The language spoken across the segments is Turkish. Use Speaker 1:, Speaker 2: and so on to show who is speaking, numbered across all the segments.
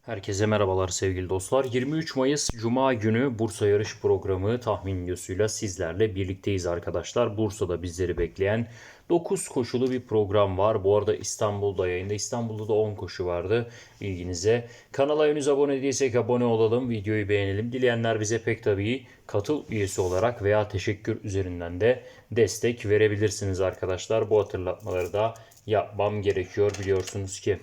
Speaker 1: Herkese merhabalar sevgili dostlar. 23 Mayıs Cuma günü Bursa yarış programı tahmin videosuyla sizlerle birlikteyiz arkadaşlar. Bursa'da bizleri bekleyen 9 koşulu bir program var. Bu arada İstanbul'da yayında. İstanbul'da da 10 koşu vardı bilginize. Kanala henüz abone değilsek abone olalım. Videoyu beğenelim. Dileyenler bize pek tabii katıl üyesi olarak veya teşekkür üzerinden de destek verebilirsiniz arkadaşlar. Bu hatırlatmaları da yapmam gerekiyor biliyorsunuz ki.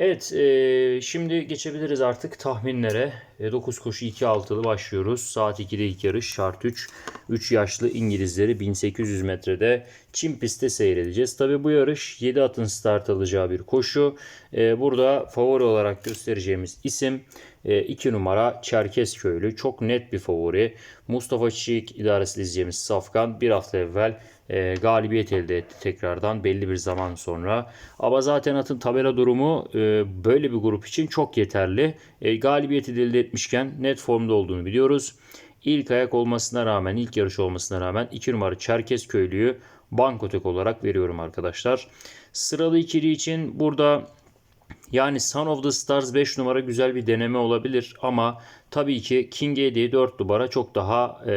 Speaker 1: Evet, e, şimdi geçebiliriz artık tahminlere. E, 9 koşu 2 altılı başlıyoruz. Saat 2'de ilk yarış şart 3. 3 yaşlı İngilizleri 1800 metrede Çim pistte seyredeceğiz. Tabi bu yarış 7 atın start alacağı bir koşu. E, burada favori olarak göstereceğimiz isim 2 numara Çerkezköylü. Çok net bir favori. Mustafa Çiğik idaresi izleyeceğimiz Safkan bir hafta evvel e, galibiyet elde etti tekrardan belli bir zaman sonra. Ama zaten atın tabela durumu e, böyle bir grup için çok yeterli. E, galibiyeti de elde etmişken net formda olduğunu biliyoruz. İlk ayak olmasına rağmen, ilk yarış olmasına rağmen 2 numara Çerkezköylü'yü bankotek olarak veriyorum arkadaşlar. Sıralı ikili için burada yani Son of the Stars 5 numara güzel bir deneme olabilir ama tabii ki King AD 4 numara çok daha e,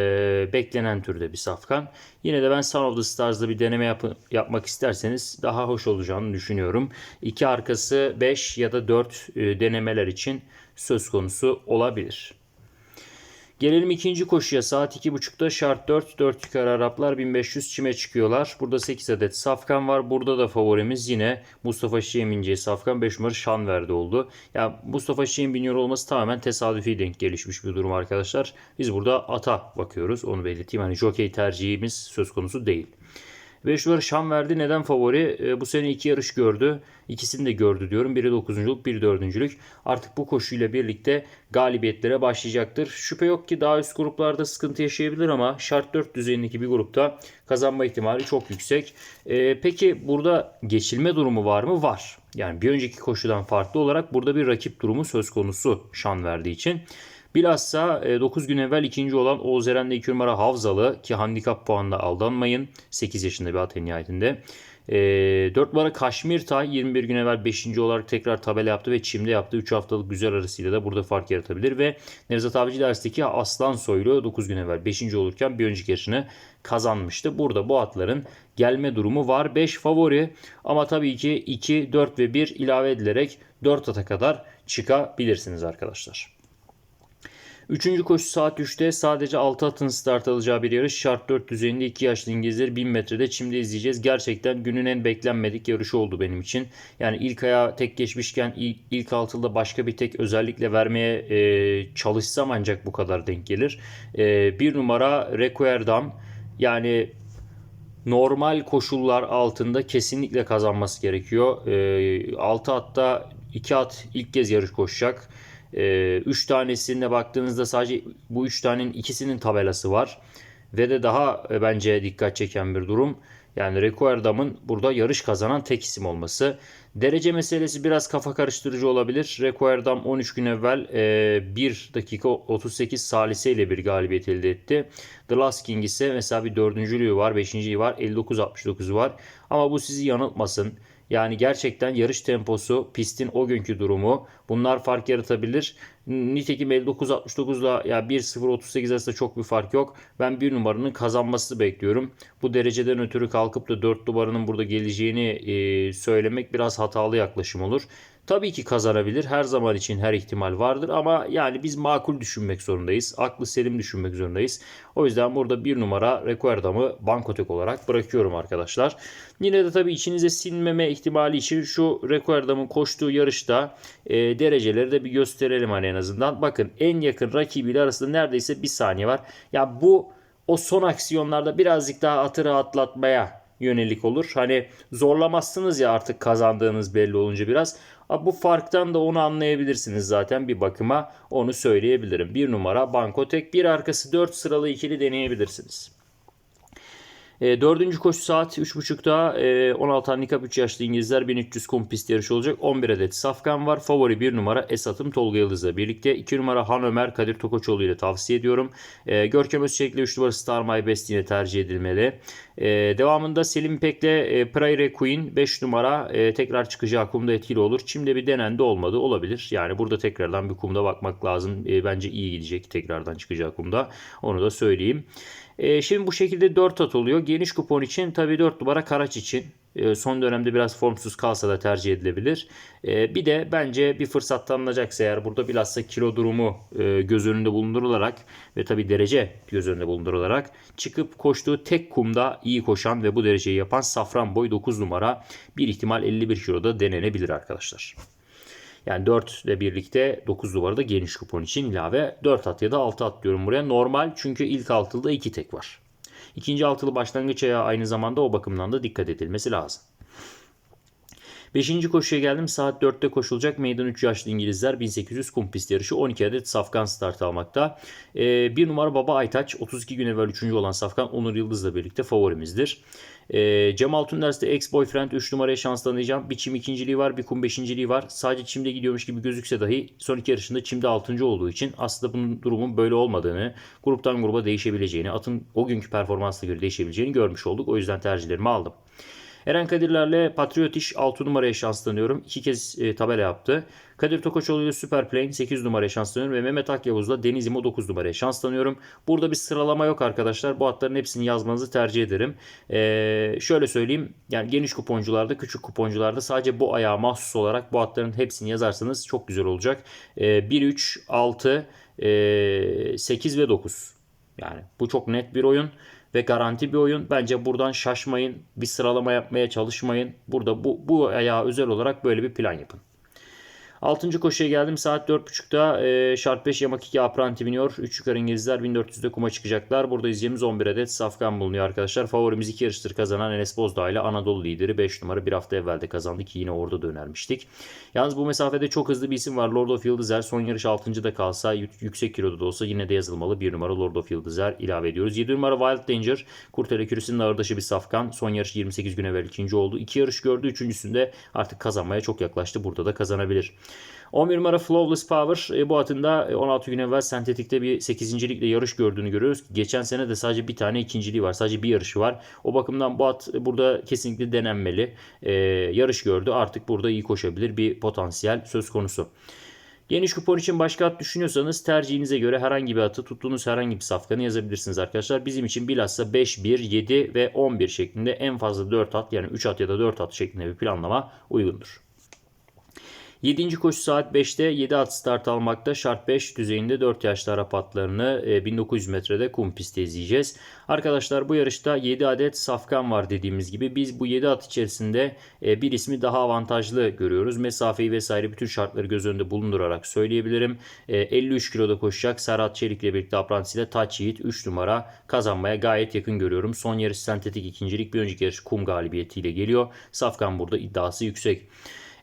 Speaker 1: beklenen türde bir safkan. Yine de ben Son of the Stars'da bir deneme yap- yapmak isterseniz daha hoş olacağını düşünüyorum. İki arkası 5 ya da 4 e, denemeler için söz konusu olabilir. Gelelim ikinci koşuya. Saat 2.30'da şart 4. 4 yukarı Araplar 1500 çime çıkıyorlar. Burada 8 adet safkan var. Burada da favorimiz yine Mustafa Şihem İnce'ye safkan 5 numara Şanverdi oldu. Ya Mustafa Şihem biniyor olması tamamen tesadüfi denk gelişmiş bir durum arkadaşlar. Biz burada ata bakıyoruz. Onu belirteyim. Hani jockey tercihimiz söz konusu değil. 5 numara Şam verdi. Neden favori? E, bu sene iki yarış gördü. İkisini de gördü diyorum. Biri 9'unculuk, biri 4'üncülük. Artık bu koşuyla birlikte galibiyetlere başlayacaktır. Şüphe yok ki daha üst gruplarda sıkıntı yaşayabilir ama şart 4 düzeyindeki bir grupta kazanma ihtimali çok yüksek. E, peki burada geçilme durumu var mı? Var. Yani bir önceki koşudan farklı olarak burada bir rakip durumu söz konusu Şan verdiği için. Bilhassa 9 gün evvel ikinci olan Oğuz Eren'de 2 numara Havzalı ki handikap puanla aldanmayın. 8 yaşında bir at en nihayetinde. E, 4 numara Kaşmir Tay 21 gün evvel 5. olarak tekrar tabela yaptı ve çimde yaptı. 3 haftalık güzel arasıyla da burada fark yaratabilir ve Nevzat Avcı dersteki Aslan Soylu 9 gün evvel 5. olurken bir önceki yarışını kazanmıştı. Burada bu atların gelme durumu var. 5 favori ama tabii ki 2, 4 ve 1 ilave edilerek 4 ata kadar çıkabilirsiniz arkadaşlar. Üçüncü koşu saat 3'te sadece 6 atın start alacağı bir yarış. Şart 4 düzeyinde 2 yaşlı İngilizleri 1000 metrede çimde izleyeceğiz. Gerçekten günün en beklenmedik yarışı oldu benim için. Yani ilk ayağa tek geçmişken ilk, ilk altında başka bir tek özellikle vermeye e, çalışsam ancak bu kadar denk gelir. E, bir numara Requerdam yani normal koşullar altında kesinlikle kazanması gerekiyor. E, 6 atta 2 at ilk kez yarış koşacak. 3 tanesine baktığınızda sadece bu 3 tanenin ikisinin tabelası var. Ve de daha e, bence dikkat çeken bir durum. Yani Requerdam'ın burada yarış kazanan tek isim olması. Derece meselesi biraz kafa karıştırıcı olabilir. Requerdam 13 gün evvel e, 1 dakika 38 saliseyle bir galibiyet elde etti. The Last King ise mesela bir dördüncülüğü var, beşinciliği var, 59-69 var. Ama bu sizi yanıltmasın. Yani gerçekten yarış temposu, pistin o günkü durumu bunlar fark yaratabilir. Nitekim 59-69'la ya 1-0-38 arasında çok bir fark yok. Ben bir numaranın kazanmasını bekliyorum. Bu dereceden ötürü kalkıp da 4 numaranın burada geleceğini e, söylemek biraz hatalı yaklaşım olur. Tabii ki kazanabilir. Her zaman için her ihtimal vardır ama yani biz makul düşünmek zorundayız. Aklı selim düşünmek zorundayız. O yüzden burada bir numara Requerdam'ı bankotek olarak bırakıyorum arkadaşlar. Yine de tabii içinize sinmeme ihtimali için şu Requerdam'ın koştuğu yarışta e, dereceleri de bir gösterelim hani en azından. Bakın en yakın rakibiyle arasında neredeyse bir saniye var. Ya bu o son aksiyonlarda birazcık daha atı rahatlatmaya yönelik olur. Hani zorlamazsınız ya artık kazandığınız belli olunca biraz. Bu farktan da onu anlayabilirsiniz zaten bir bakıma onu söyleyebilirim. Bir numara Bankotek bir arkası 4 sıralı ikili deneyebilirsiniz. E, dördüncü koşu saat 3.30'da e, 16 handikap 3 yaşlı İngilizler 1300 kum pist yarışı olacak. 11 adet safkan var. Favori 1 numara Esat'ım Tolga Yıldız'la birlikte. 2 numara Han Ömer Kadir Tokoçoğlu ile tavsiye ediyorum. E, Görkem Özçelik'le 3 numara Star My Best yine tercih edilmeli. E, devamında Selim Pek'le e, Prairie Queen 5 numara e, tekrar çıkacağı kumda etkili olur. Çim'de bir denendi olmadı olabilir. Yani burada tekrardan bir kumda bakmak lazım. E, bence iyi gidecek tekrardan çıkacağı kumda. Onu da söyleyeyim. E, şimdi bu şekilde 4 at oluyor. Geniş kupon için tabii 4 numara Karaç için. E, son dönemde biraz formsuz kalsa da tercih edilebilir. E, bir de bence bir fırsat tanınacaksa eğer burada bilhassa kilo durumu e, göz önünde bulundurularak ve tabii derece göz önünde bulundurularak çıkıp koştuğu tek kumda iyi koşan ve bu dereceyi yapan Safran Boy 9 numara bir ihtimal 51 kiloda denenebilir arkadaşlar. Yani 4 ile birlikte 9 numarada geniş kupon için ilave 4 at ya da 6 at diyorum buraya. Normal çünkü ilk altılıda 2 tek var. İkinci altılı başlangıç ayağı aynı zamanda o bakımdan da dikkat edilmesi lazım. Beşinci koşuya geldim. Saat 4'te koşulacak meydan 3 yaşlı İngilizler 1800 kum pist yarışı 12 adet safkan start almakta. Ee, bir numara Baba Aytaç 32 gün evvel 3. olan safkan Onur Yıldız'la birlikte favorimizdir. Ee, Cemal Tünders'te ex-boyfriend 3 numaraya şanslanacağım. Bir çim ikinciliği var bir kum beşinciliği var. Sadece çimde gidiyormuş gibi gözükse dahi son iki yarışında çimde 6. olduğu için aslında bunun durumun böyle olmadığını, gruptan gruba değişebileceğini, atın o günkü performansına göre değişebileceğini görmüş olduk. O yüzden tercihlerimi aldım. Eren Kadirler'le Patriotiş 6 numaraya şanslanıyorum. İki kez e, tabela yaptı. Kadir Tokoçoğlu ile Super Plane 8 numaraya şanslanıyorum. Ve Mehmet Akyavuz'la Deniz İmo 9 numaraya şanslanıyorum. Burada bir sıralama yok arkadaşlar. Bu atların hepsini yazmanızı tercih ederim. Ee, şöyle söyleyeyim. Yani geniş kuponcularda, küçük kuponcularda sadece bu ayağa mahsus olarak bu atların hepsini yazarsanız çok güzel olacak. Ee, 1, 3, 6, e, 8 ve 9. Yani bu çok net bir oyun ve garanti bir oyun. Bence buradan şaşmayın. Bir sıralama yapmaya çalışmayın. Burada bu, bu ayağa özel olarak böyle bir plan yapın. 6. koşuya geldim. Saat 4.30'da e, Şart 5 Yamak 2 Apranti biniyor. 3 yukarı İngilizler 1400'de kuma çıkacaklar. Burada izleyeceğimiz 11 adet safkan bulunuyor arkadaşlar. Favorimiz 2 yarıştır kazanan Enes Bozdağ ile Anadolu lideri 5 numara bir hafta evvel de kazandı ki yine orada da önermiştik. Yalnız bu mesafede çok hızlı bir isim var. Lord of Yıldızer son yarış 6. da kalsa yüksek kiloda da olsa yine de yazılmalı. 1 numara Lord of Yıldızer ilave ediyoruz. 7 numara Wild Danger. Kurtele Kürüs'ün ağırdaşı bir safkan. Son yarış 28 gün evvel ikinci oldu. 2 yarış gördü. Üçüncüsünde artık kazanmaya çok yaklaştı. Burada da kazanabilir. 11 numara Flawless Power e, bu atında 16 gün evvel sentetikte bir 8. ligde yarış gördüğünü görüyoruz. Geçen sene de sadece bir tane ikinciliği var. Sadece bir yarışı var. O bakımdan bu at burada kesinlikle denenmeli. E, yarış gördü. Artık burada iyi koşabilir bir potansiyel söz konusu. Geniş kupon için başka at düşünüyorsanız tercihinize göre herhangi bir atı tuttuğunuz herhangi bir safkanı yazabilirsiniz arkadaşlar. Bizim için bilhassa 5, 1, 7 ve 11 şeklinde en fazla 4 at yani 3 at ya da 4 at şeklinde bir planlama uygundur. 7. koşu saat 5'te 7 at start almakta. Şart 5 düzeyinde 4 yaşlı Arap atlarını 1900 e, metrede kum pistte izleyeceğiz. Arkadaşlar bu yarışta 7 adet safkan var dediğimiz gibi. Biz bu 7 at içerisinde e, bir ismi daha avantajlı görüyoruz. Mesafeyi vesaire bütün şartları göz önünde bulundurarak söyleyebilirim. 53 e, kiloda koşacak Serhat Çelik ile birlikte Apprentice'de Taç Yiğit 3 numara kazanmaya gayet yakın görüyorum. Son yarış sentetik ikincilik bir önceki yarış kum galibiyetiyle geliyor. Safkan burada iddiası yüksek.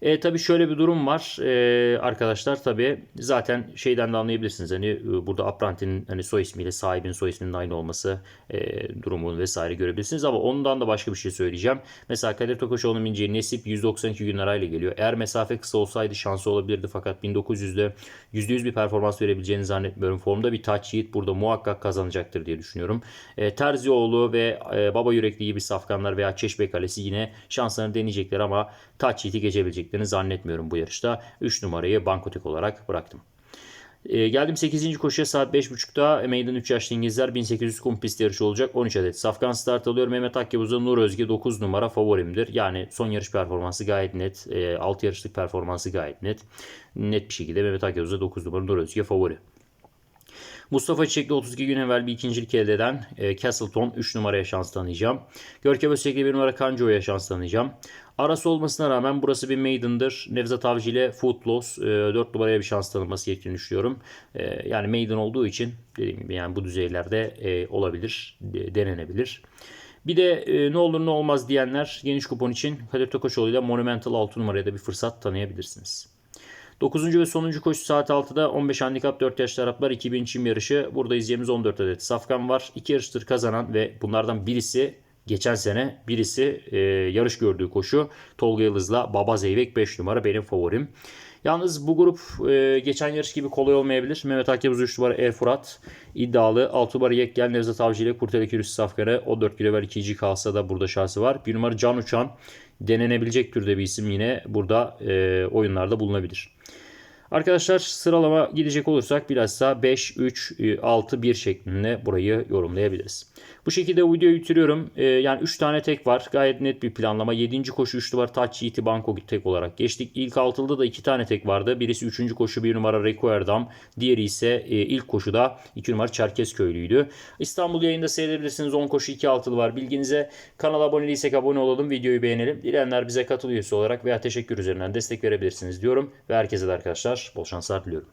Speaker 1: E, tabii şöyle bir durum var e, arkadaşlar tabii zaten şeyden de anlayabilirsiniz hani e, burada Apprenti'nin hani soy ismiyle sahibin soy isminin aynı olması e, durumunu vesaire görebilirsiniz ama ondan da başka bir şey söyleyeceğim. Mesela Kadir Tokoşoğlu'nun bineceği Nesip 192 gün arayla geliyor. Eğer mesafe kısa olsaydı şansı olabilirdi fakat 1900'de %100 bir performans verebileceğini zannetmiyorum. Formda bir touch yiğit burada muhakkak kazanacaktır diye düşünüyorum. E, Terzioğlu ve e, Baba Yürekli gibi safkanlar veya Çeşme Kalesi yine şanslarını deneyecekler ama touch yiğiti geçebilecek yapabileceklerini zannetmiyorum bu yarışta. 3 numarayı bankotek olarak bıraktım. E, geldim 8. koşuya saat 5.30'da meydan 3 yaşlı İngilizler 1800 kum pist yarışı olacak. 13 adet safkan start alıyor. Mehmet Akyavuz'da Nur Özge 9 numara favorimdir. Yani son yarış performansı gayet net. E, 6 yarışlık performansı gayet net. Net bir şekilde Mehmet Akyavuz'da 9 numara Nur Özge favori. Mustafa Çiçek'le 32 gün evvel bir ikincilik elde eden e, Castleton 3 numaraya şans tanıyacağım. Görkem Özçek'le 1 numara Kanco'ya şans tanıyacağım. Arası olmasına rağmen burası bir maiden'dır. Nevzat Avcı ile Footloss e, 4 numaraya bir şans tanınması gerektiğini düşünüyorum. E, yani maiden olduğu için dediğim gibi yani bu düzeylerde e, olabilir, de, denenebilir. Bir de e, ne olur ne olmaz diyenler geniş kupon için Kadir Tokoşoğlu ile Monumental 6 numaraya da bir fırsat tanıyabilirsiniz. 9. ve sonuncu koşu saat 6'da 15 handikap 4 yaşlı Araplar 2000 çim yarışı. Burada izleyeceğimiz 14 adet safkan var. 2 yarıştır kazanan ve bunlardan birisi Geçen sene birisi e, yarış gördüğü koşu Tolga Yıldız'la Baba Zeybek 5 numara benim favorim. Yalnız bu grup e, geçen yarış gibi kolay olmayabilir. Mehmet Akgöz 3 numara El Fırat iddialı. 6 numara Yekgel Nevzat Avcı ile Kurtelek Yürüsü Safkan'ı 14 kilo ver 2. kalsa da burada şansı var. 1 numara Can Uçan denenebilecek türde bir isim yine burada e, oyunlarda bulunabilir. Arkadaşlar sıralama gidecek olursak bilhassa 5, 3, 6, 1 şeklinde burayı yorumlayabiliriz. Bu şekilde videoyu bitiriyorum. Ee, yani 3 tane tek var. Gayet net bir planlama. 7. koşu 3 var. Touch Yiğit'i Banko tek olarak geçtik. İlk altılıda da 2 tane tek vardı. Birisi 3. koşu 1 numara Reko Erdam. Diğeri ise e, ilk koşuda 2 numara Çerkezköylü'ydü. İstanbul yayında seyredebilirsiniz. 10 koşu 2 altılı var. Bilginize kanala abone değilsek abone olalım. Videoyu beğenelim. Dileyenler bize katıl olarak veya teşekkür üzerinden destek verebilirsiniz diyorum. Ve herkese de arkadaşlar bol şanslar diliyorum.